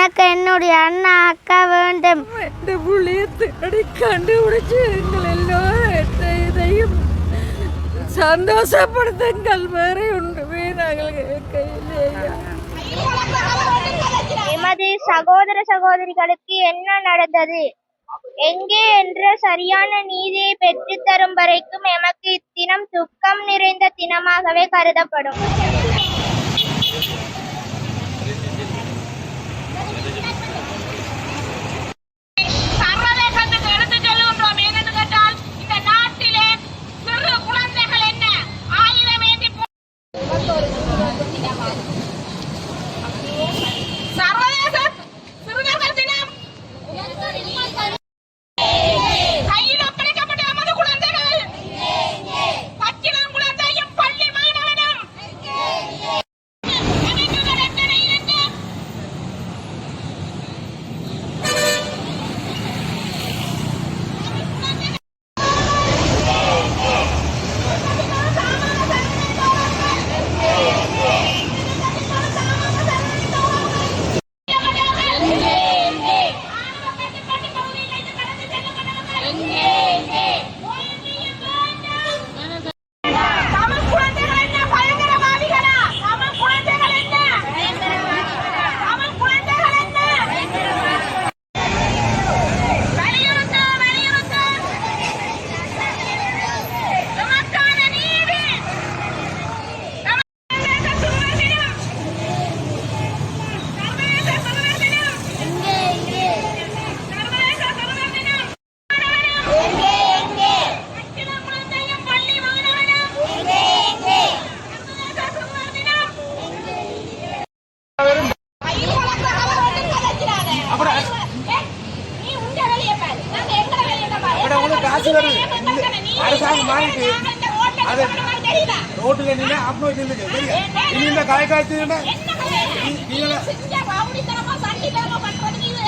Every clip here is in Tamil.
எனக்கு என்னுடைய அண்ணா அக்கா வேண்டும். இந்த புள்ளியத்தை கண்டுபிடிச்சு எங்கள் எல்லோரும் இதையும் சந்தோஷப்படுத்துங்கள். வேறு ஒன்றுமே நாங்கள் எமது சகோதர சகோதரிகளுக்கு என்ன நடந்தது? எங்கே என்ற சரியான நீதியை பெற்றுத்தரும் வரைக்கும் எமக்கு இத்தினம் துக்கம் நிறைந்த தினமாகவே கருதப்படும்.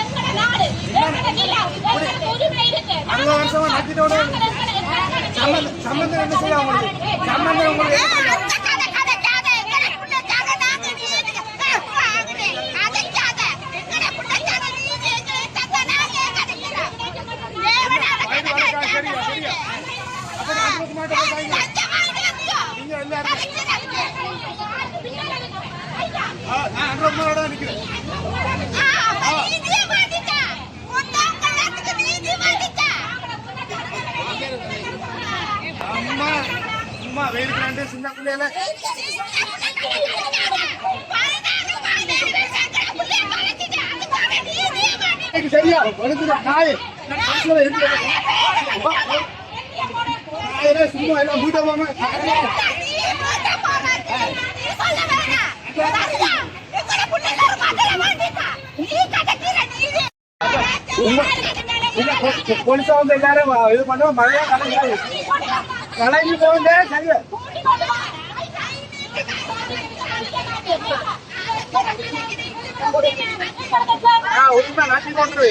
எங்கட நாடு. எங்கட நிலம். எங்களுக்கு உரிமை இருக்கு. அறுபது வருஷமா நட்டிட்டோட நாங்க எங்கட- எங்கட சம்பந்தம் என்ன செய்ய உங்களுக்கு? சம்பந்தம் உங்களுக்கு என்ன செய்ய? அந்த கதை கதைக்காத. எங்கட புள்ளச்சாக நாங்க நீதி. வாங்குது. கதைக்காத. எங்கட புள்ளச்சாக நீதி. எங்களை தந்த நாங்க கதைக்கிறோம். தேவனால வயது கதை வழக்கா சரியா கதைக்காத. சரியா அப்ப அறுபது மாட்டை போட்டாங்க நீங்க எல்லாரும் ஆ, மாடோட நிக்கிறேன். அம்மா அம்மா வெயிலுக்கு சின்ன சரியா? வளர்ந்துட நாய். சும்மா எல்லாம் வீட்டை போகாம இல்ல போ- போலீஸா வந்து எல்லாரும் இது பண்ணுவோம். மழையா கலைஞர் போகுங்க சரியா? ஆ உண்மை நாட்டி கொண்டு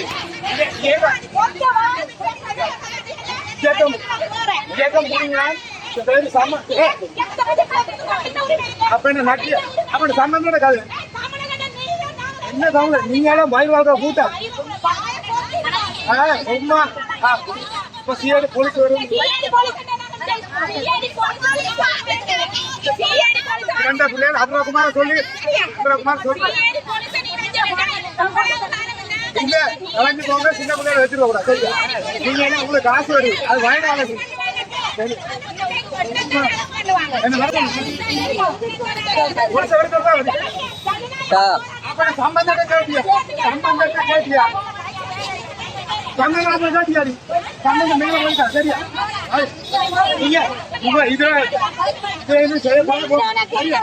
சரி நட்டி? என்ன சம்மந்தம் இருக்காது என்ன சம்மந்தம்? நீங்களும் மயில் வாழ்க்கை கூட்டம். ஆ இப்ப சிஐடி போலீஸ் வரும் ரெண்டா பிள்ளைகள் அப்ரகுமார சொல்லி அப்ரகுமார் சொல்லி இல்ல கலைஞ்சு போங்க சின்ன பிள்ளைகளை வச்சிருக்க கூடாது சரியா நீங்க என்ன உங்களுக்கு காசு வருது அது வயநாடு சரி என்ன சம்பந்தத்தை கேட்டியா? சம்பந்தத்தை கேட்டியா? சம்பந்தத்தை கேட்டியா நீ சம்பந்தம் மேல போயிட்டா சரியா? ஐ, நீங்க உங்க இது இது இது செய்ய போக சரியா?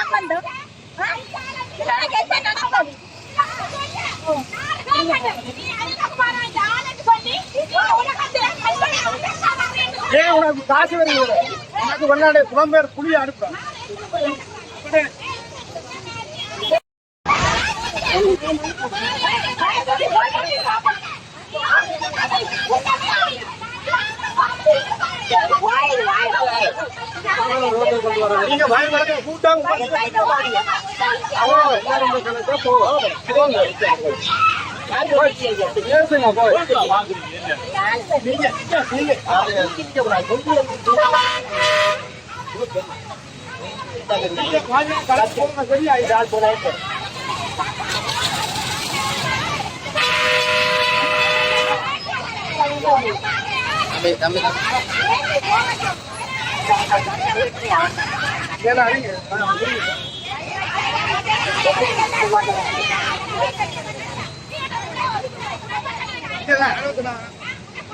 சம்பந்தம் ஆ? உனக்கு என்ன சம்பந்தம்? நீ அதுக்கப்புறம் இந்த ஆளுன்னு சொல்லி, உலகத்துல கல்யாணம் பண்ணி ஏன் உனக்கு காசு வருது உனக்கு வெளிநாடு புலம்பெயர் புளிய அனுப்புறேன் நீங்க பயன்படுத்த கூட்டம் போய் பேசுங்க போய் நீங்க நீங்க சரியா இது ஆள் போல ஏன்னா அறிங்க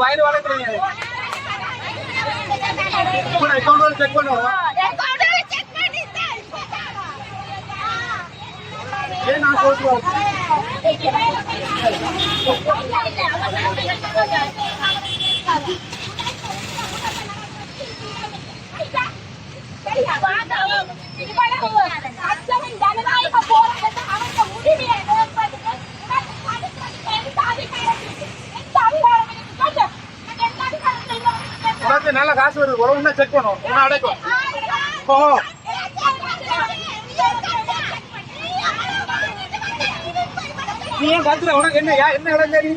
பரவாயில்ல நீங்க வயது வளர்க்குறீங்க அக்கௌண்ட் செக் பண்ணுவோம் ஏன் நான் சொல்லுவேன் உனக்கு நல்ல காசு வருது. உறவுன்னா செக் பண்ணுவோம். உன்னை அடைக்கும். ஓ நீ ஏன் கத்துற உனக்கு என்ன? என்ன இடம் சரி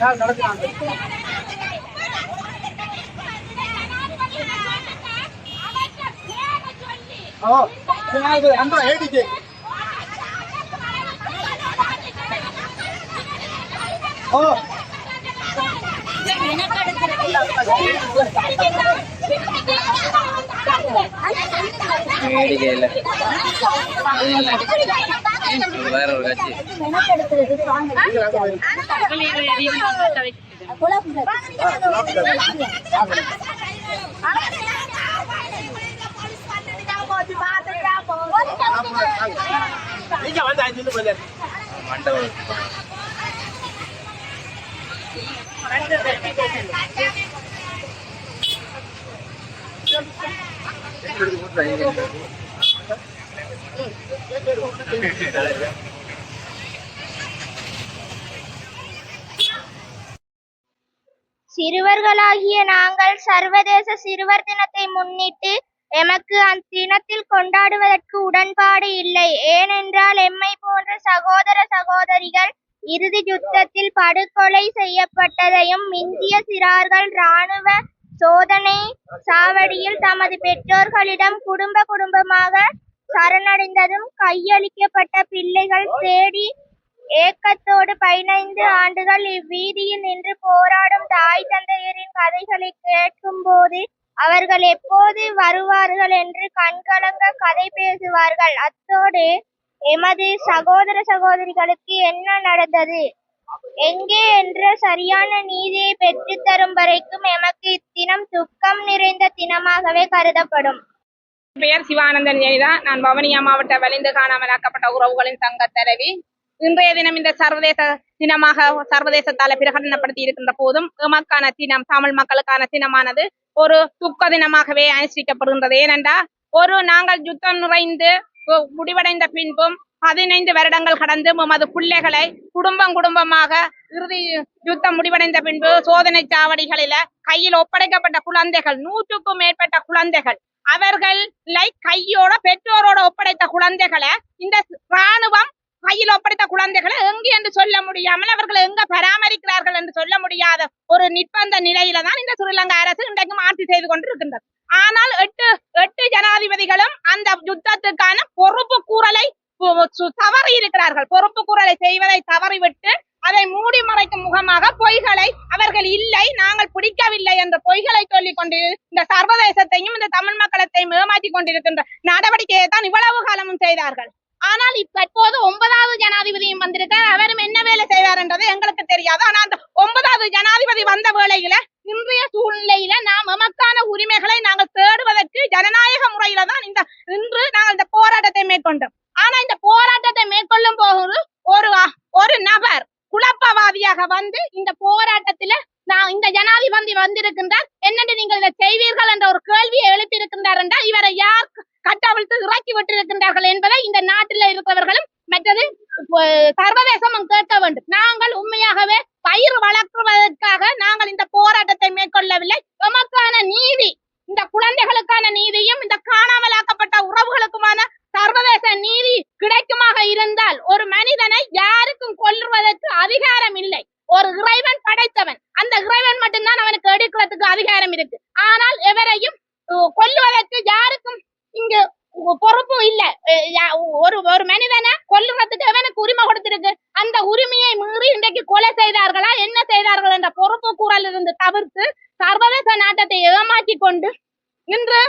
யார் நடக்கிறாங்க சரி, அந்த ஏடிஜே ஓ. வேற ஒரு கட்சி. நீங்க வந்து அஞ்சு நிமிஷம் மண்டபம் சிறுவர்களாகிய நாங்கள் சர்வதேச சிறுவர் தினத்தை முன்னிட்டு எமக்கு அத்தினத்தில் கொண்டாடுவதற்கு உடன்பாடு இல்லை. ஏனென்றால் எம்மை போன்ற சகோதர சகோதரிகள் இறுதி யுத்தத்தில் படுகொலை செய்யப்பட்டதையும் மிஞ்சிய சிறார்கள் இராணுவ சோதனை சாவடியில் தமது பெற்றோர்களிடம் குடும்ப குடும்பமாக சரணடைந்ததும் கையளிக்கப்பட்ட பிள்ளைகள் தேடி ஏக்கத்தோடு பதினைந்து ஆண்டுகள் இவ்வீதியில் நின்று போராடும் தாய் தந்தையரின் கதைகளை கேட்கும்போது அவர்கள் எப்போது வருவார்கள் என்று கண்கலங்க கதை பேசுவார்கள். அத்தோடு எமது சகோதர சகோதரிகளுக்கு என்ன நடந்தது? எங்கே என்ற சரியான நீதியை பெற்றுத்தரும் வரைக்கும் எமக்கு இத்தினம் துக்கம் நிறைந்த தினமாகவே கருதப்படும். பெயர் சிவானந்தன் ஜெனிதா நான் வவுனியா மாவட்ட வலிந்து காணாமலாக்கப்பட்ட உறவுகளின் சங்க தலைவி இன்றைய தினம் இந்த சர்வதேச தினமாக சர்வதேசத்தால பிரகடனப்படுத்தி இருக்கின்ற போதும் எமக்கான தினம் தமிழ் மக்களுக்கான தினமானது ஒரு துக்க தினமாகவே அனுஷ்டிக்கப்படுகின்றது ஏனென்றா ஒரு நாங்கள் யுத்தம் நிறைந்து முடிவடைந்த பின்பும் பதினைந்து வருடங்கள் கடந்து உமது பிள்ளைகளை குடும்பம் குடும்பமாக இறுதி யுத்தம் முடிவடைந்த பின்பு சோதனை சாவடிகளில கையில் ஒப்படைக்கப்பட்ட குழந்தைகள் நூற்றுக்கும் மேற்பட்ட குழந்தைகள் அவர்களை கையோட பெற்றோரோட ஒப்படைத்த குழந்தைகளை இந்த ராணுவம் கையில் ஒப்படைத்த குழந்தைகளை எங்கு என்று சொல்ல முடியாமல் அவர்களை எங்க பராமரிக்கிறார்கள் என்று சொல்ல முடியாத ஒரு நிர்பந்த நிலையில தான் இந்த ஸ்ரீலங்கா அரசு இன்றைக்கும் ஆட்சி செய்து கொண்டிருக்கின்றது. ஆனால் எட்டு எட்டு ஜனாதிபதிகளும் அந்த யுத்தத்துக்கான பொறுப்பு கூறலை தவறி இருக்கிறார்கள். பொறுப்பு கூறலை செய்வதை தவறிவிட்டு அதை மூடி மறைக்கும் முகமாக பொய்களை அவர்கள் இல்லை நாங்கள் பிடிக்கவில்லை என்ற பொய்களை சொல்லிக் கொண்டு இந்த சர்வதேசத்தையும் இந்த தமிழ் மக்களத்தையும் ஏமாற்றிக் கொண்டிருக்கின்ற நடவடிக்கையை தான் இவ்வளவு காலமும் செய்தார்கள். ஆனால் இப்போது ஒன்பதாவது ஜனாதிபதியும் வந்திருக்கார். அவரும் என்ன வேலை செய்வார் என்றது எங்களுக்கு தெரியாது. ஆனா அந்த ஒன்பதாவது ஜனாதிபதி வந்த வேளையில இன்றைய சூழ்நிலையில நாம் எமக்கான உரிமைகளை நாங்கள் தேடுவதற்கு ஜனநாயக முறையில தான் இந்த இன்று நாங்கள் இந்த போராட்டத்தை மேற்கொண்டோம். ஆனா இந்த போராட்டத்தை மேற்கொள்ளும் போது ஒரு ஒரு நபர் குழப்பவாதியாக வந்து இந்த போராட்டத்தில நான் இந்த ஜனாதிபதி வந்திருக்கின்றார் என்னென்று நீங்கள் இதை செய்வீர்கள் என்ற ஒரு கேள்வியை எழுப்பியிருக்கின்றார் என்றால் இவரை யார் கட்டவிழ்த்து இறக்கி விட்டிருக்கின்றார்கள் என்பதை இந்த நாட்டில் இருக்கிறவர்களும் மற்றது சர்வதேசமும் கேட்க வேண்டும். நாங்கள் உண்மையாகவே பயிர் வளர்க்குவதற்காக நாங்கள் இந்த போராட்டத்தை மேற்கொள்ளவில்லை. எமக்கான நீதி இந்த குழந்தைகளுக்கான நீதியும் இந்த காணாமலாக்க உறவுகளுக்குமான சர்வதேச நீதி கிடைக்குமாக இருந்தால் ஒரு மனிதனை யாருக்கும் கொல்லுவதற்கு அதிகாரம் இல்லை ஒரு இறைவன் படைத்தவன் அந்த இறைவன் மட்டும்தான் அவனுக்கு எடுக்கிறதுக்கு அதிகாரம் இருக்கு ஆனால் எவரையும் அஹ், கொல்லுவதற்கு யாருக்கும் இங்கு பொறுப்பு இல்ல அஹ், யா- ஒரு ஒரு மனிதனை கொல்லுறதுக்கு எவனுக்கு உரிமை கொடுத்திருக்கு அந்த உரிமையை மீறி இன்றைக்கு கொலை செய்தார்களா என்ன செய்தார்கள் என்ற பொறுப்பு கூறல் இருந்து தவிர்த்து சர்வதேச நாட்டத்தை ஏமாற்றி கொண்டு இன்று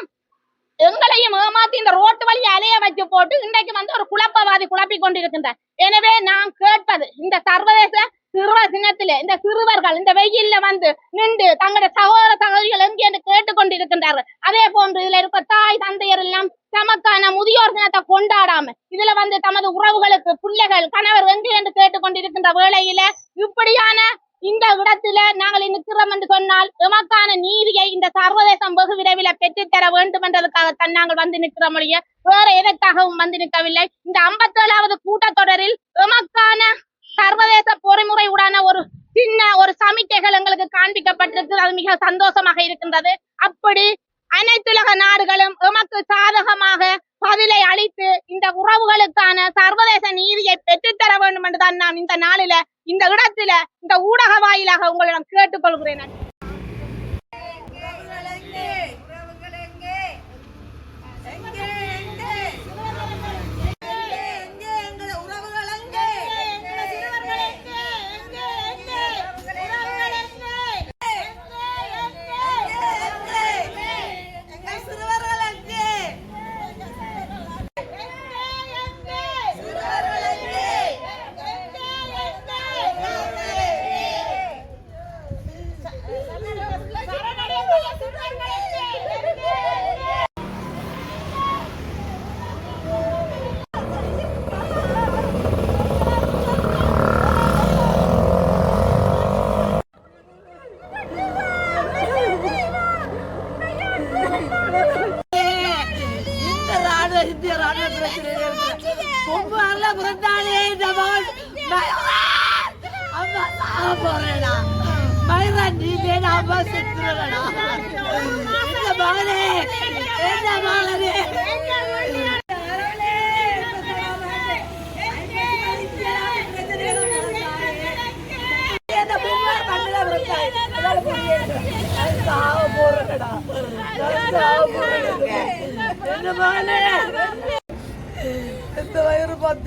எங்களையும் ஏமாத்தி இந்த ரோட்டு வழி அலைய வச்சு போட்டு இன்றைக்கு வந்து ஒரு குழப்பவாதி குழப்பி கொண்டிருக்கின்றார். எனவே நான் கேட்பது இந்த சர்வதேச சிறுவர் தினத்திலே இந்த சிறுவர்கள் இந்த வெயில்ல வந்து நின்று தங்களுடைய சகோதர சகோதரிகள் எங்கே என்று கேட்டுக்கொண்டிருக்கின்றார்கள் அதே போன்று இதுல இருக்க தாய் தந்தையர் எல்லாம் தமக்கான முதியோர் தினத்தை கொண்டாடாம இதுல வந்து தமது உறவுகளுக்கு பிள்ளைகள் கணவர் எங்கே என்று கேட்டுக்கொண்டிருக்கின்ற வேளையில இப்படியான இந்த இடத்துல நாங்கள் நிற்கிறோம் என்று சொன்னால் எமக்கான நீதியை இந்த சர்வதேசம் வெகு விரைவில் பெற்றுத்தர வேண்டும் என்றதுக்காகத்தான் நாங்கள் வந்து நிற்கிறோம் ஒழிய வேற எதற்காகவும் வந்து நிற்கவில்லை. இந்த ஐம்பத்தேழாவது கூட்டத்தொடரில் எமக்கான சர்வதேச பொறிமுறையுடான ஒரு சின்ன ஒரு சமிக்கைகள் எங்களுக்கு காண்பிக்கப்பட்டிருக்கு அது மிக சந்தோஷமாக இருக்கின்றது.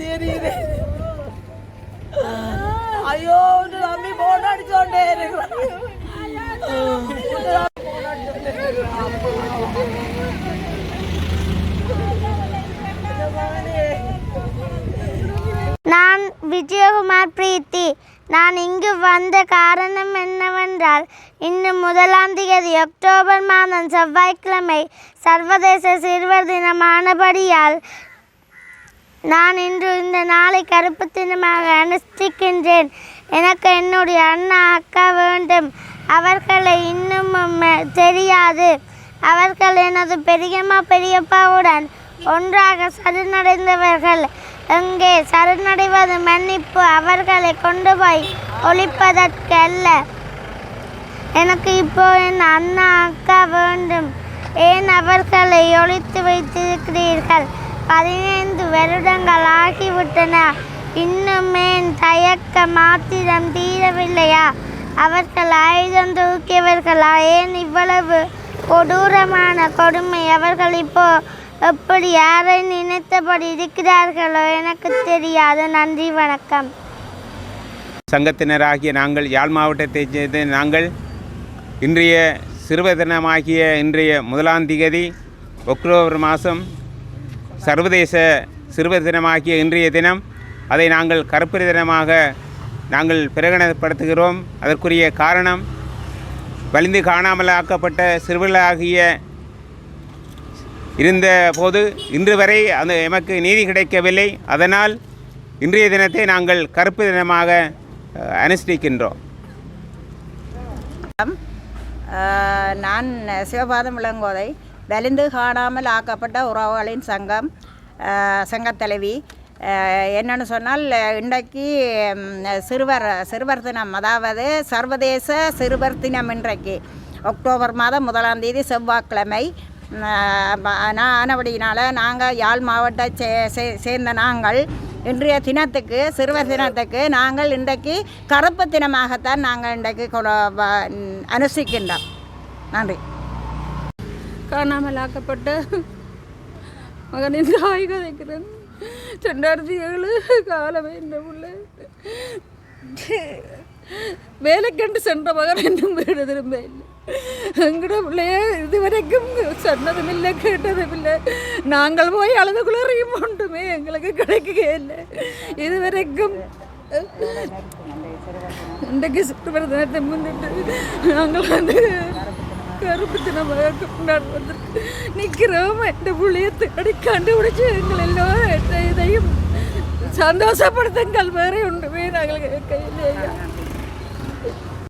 எரியுது ஐயோ உன்னை நம்பி போன் அடிச்சோண்டே இருக்கிறான் நான் விஜயகுமார் பிரீத்தி நான் இங்கு வந்த காரணம் என்னவென்றால் இன்று முதலாம் தேதி அக்டோபர் மாதம் செவ்வாய்க்கிழமை சர்வதேச சிறுவர் தினமானபடியால் நான் இன்று இந்த நாளை கருப்பு தினமாக அனுஷ்டிக்கின்றேன். எனக்கு என்னுடைய அண்ணா அக்கா வேண்டும். அவர்களை இன்னும் தெரியாது. அவர்கள் எனது பெரியம்மா பெரியப்பாவுடன் ஒன்றாக சரணடைந்தவர்கள். எங்கே சரணடைவது மன்னிப்பு அவர்களை கொண்டு போய் ஒழிப்பதற்கல்ல. எனக்கு இப்போ என் அண்ணா அக்கா வேண்டும். ஏன் அவர்களை ஒழித்து வைத்திருக்கிறீர்கள்? பதினைந்து வருடங்கள் ஆகிவிட்டன. இன்னும் என் தயக்க மாத்திரம் தீரவில்லையா? அவர்கள் ஆயுதம் தூக்கியவர்களா? ஏன் இவ்வளவு கொடூரமான கொடுமை அவர்கள் இப்போ எப்படி யாரை நினைத்தபடி இருக்கிறார்களோ எனக்கு தெரியாது. நன்றி வணக்கம். சங்கத்தினராகிய நாங்கள் யாழ் மாவட்டத்தைச் சேர்ந்த நாங்கள் இன்றைய சிறுவர் தினமாகிய இன்றைய முதலாம் திகதி அக்டோபர் மாதம் சர்வதேச சிறுவர் தினமாகிய இன்றைய தினம். அதை நாங்கள் கருப்பொரு தினமாக நாங்கள் பிரகடனப்படுத்துகிறோம். அதற்குரிய காரணம் வலிந்து காணாமலாக்கப்பட்ட சிறுவர்களாகிய இருந்த போது இன்று வரை அந்த எமக்கு நீதி கிடைக்கவில்லை. அதனால் இன்றைய தினத்தை நாங்கள் கருப்பு தினமாக அனுஷ்டிக்கின்றோம். நான் சிவபாதம் இளங்கோதை வலிந்து காணாமல் ஆக்கப்பட்ட உறவுகளின் சங்கம் சங்கத்தலைவி சங்கத் தலைவி. என்னன்னு சொன்னால் இன்றைக்கு சிறுவர் சிறுவர் தினம். அதாவது சர்வதேச சிறுவர் தினம் இன்றைக்கு. அக்டோபர் மாதம் முதலாம் தேதி செவ்வாய்க்கிழமை. ஆனபடியினால் நாங்கள் யாழ் மாவட்ட சே சே- சேர்ந்த நாங்கள் இன்றைய தினத்துக்கு சிறுவர் தினத்துக்கு நாங்கள் இன்றைக்கு கருப்பு தினமாகத்தான் நாங்கள் இன்றைக்கு அனுசிக்கின்றோம். நன்றி. காணாமல் ஆக்கப்பட்ட மகனின் தாய் கதைக்கிறேன். ரெண்டாயிரத்தி ஏழு காலமே இந்த உள்ள வேலைக்கண்டு சென்ற மகன் இன்னும் வீடு திரும்ப இல்லை. எங்கட பிள்ளைய இதுவரைக்கும் சொன்னதும் இல்லை கேட்டதும் இல்லை நாங்கள் போய் அழுது குளறியும் ஒன்றுமே எங்களுக்கு கிடைக்கவே இல்லை இதுவரைக்கும் இன்றைக்கு சுற்றுப்புற முன்னிட்டு நாங்கள் வந்து கருப்பு தினமாக கொண்டாடுவதற்கு நிற்கிறோம் இந்த புள்ளியத்தை அடி கண்டுபிடிச்சி எங்கள் எல்லோரும் இதையும் சந்தோஷப்படுத்துங்கள் வேற ஒன்றுமே நாங்கள் கையிலேயா